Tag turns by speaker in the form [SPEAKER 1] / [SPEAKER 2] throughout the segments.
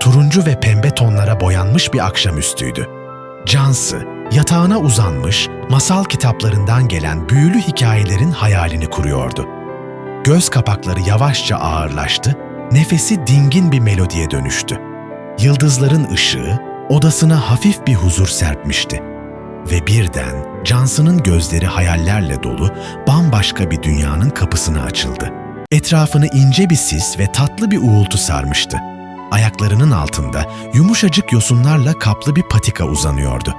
[SPEAKER 1] turuncu ve pembe tonlara boyanmış bir akşamüstüydü. Cansı, yatağına uzanmış, masal kitaplarından gelen büyülü hikayelerin hayalini kuruyordu. Göz kapakları yavaşça ağırlaştı, nefesi dingin bir melodiye dönüştü. Yıldızların ışığı odasına hafif bir huzur serpmişti. Ve birden Cansı'nın gözleri hayallerle dolu bambaşka bir dünyanın kapısına açıldı. Etrafını ince bir sis ve tatlı bir uğultu sarmıştı. Ayaklarının altında yumuşacık yosunlarla kaplı bir patika uzanıyordu.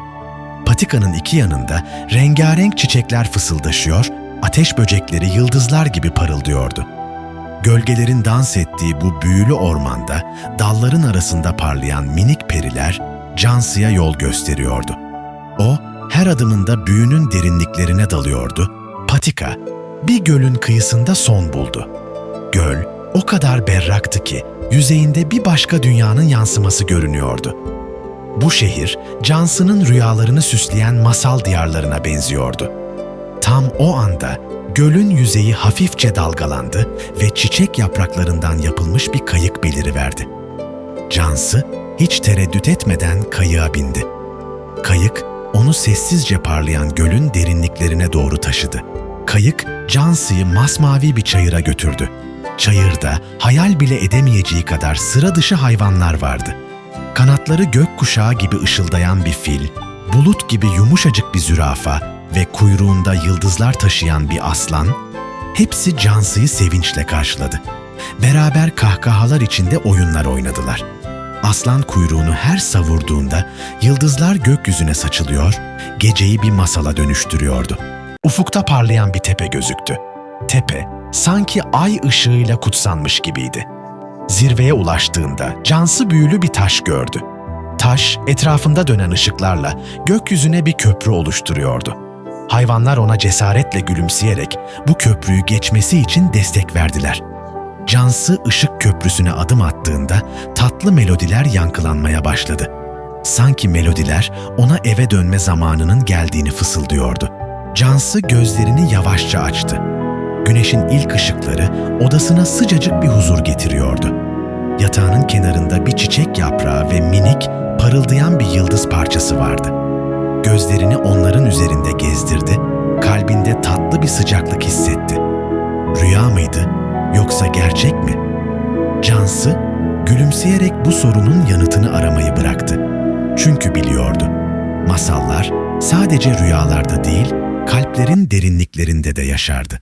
[SPEAKER 1] Patikanın iki yanında rengarenk çiçekler fısıldaşıyor, ateş böcekleri yıldızlar gibi parıldıyordu. Gölgelerin dans ettiği bu büyülü ormanda dalların arasında parlayan minik periler Cansı'ya yol gösteriyordu. O her adımında büyünün derinliklerine dalıyordu. Patika bir gölün kıyısında son buldu. Göl o kadar berraktı ki yüzeyinde bir başka dünyanın yansıması görünüyordu. Bu şehir Cansı'nın rüyalarını süsleyen masal diyarlarına benziyordu. Tam o anda gölün yüzeyi hafifçe dalgalandı ve çiçek yapraklarından yapılmış bir kayık beliriverdi. Cansı hiç tereddüt etmeden kayığa bindi. Kayık onu sessizce parlayan gölün derinliklerine doğru taşıdı. Kayık Cansı'yı masmavi bir çayıra götürdü. Çayırda hayal bile edemeyeceği kadar sıra dışı hayvanlar vardı. Kanatları gökkuşağı gibi ışıldayan bir fil, bulut gibi yumuşacık bir zürafa ve kuyruğunda yıldızlar taşıyan bir aslan, hepsi Cansı'yı sevinçle karşıladı. Beraber kahkahalar içinde oyunlar oynadılar. Aslan kuyruğunu her savurduğunda yıldızlar gökyüzüne saçılıyor, geceyi bir masala dönüştürüyordu. Ufukta parlayan bir tepe gözüktü. Tepe sanki ay ışığıyla kutsanmış gibiydi. Zirveye ulaştığında cansı büyülü bir taş gördü. Taş etrafında dönen ışıklarla gökyüzüne bir köprü oluşturuyordu. Hayvanlar ona cesaretle gülümseyerek bu köprüyü geçmesi için destek verdiler. Cansı ışık köprüsüne adım attığında tatlı melodiler yankılanmaya başladı. Sanki melodiler ona eve dönme zamanının geldiğini fısıldıyordu. Cansı gözlerini yavaşça açtı. Güneşin ilk ışıkları odasına sıcacık bir huzur getiriyordu. Yatağının kenarında bir çiçek yaprağı ve minik, parıldayan bir yıldız parçası vardı. Gözlerini onların üzerinde gezdirdi, kalbinde tatlı bir sıcaklık hissetti. Rüya mıydı yoksa gerçek mi? Cansı gülümseyerek bu sorunun yanıtını aramayı bıraktı. Çünkü biliyordu. Masallar sadece rüyalarda değil, kalplerin derinliklerinde de yaşardı.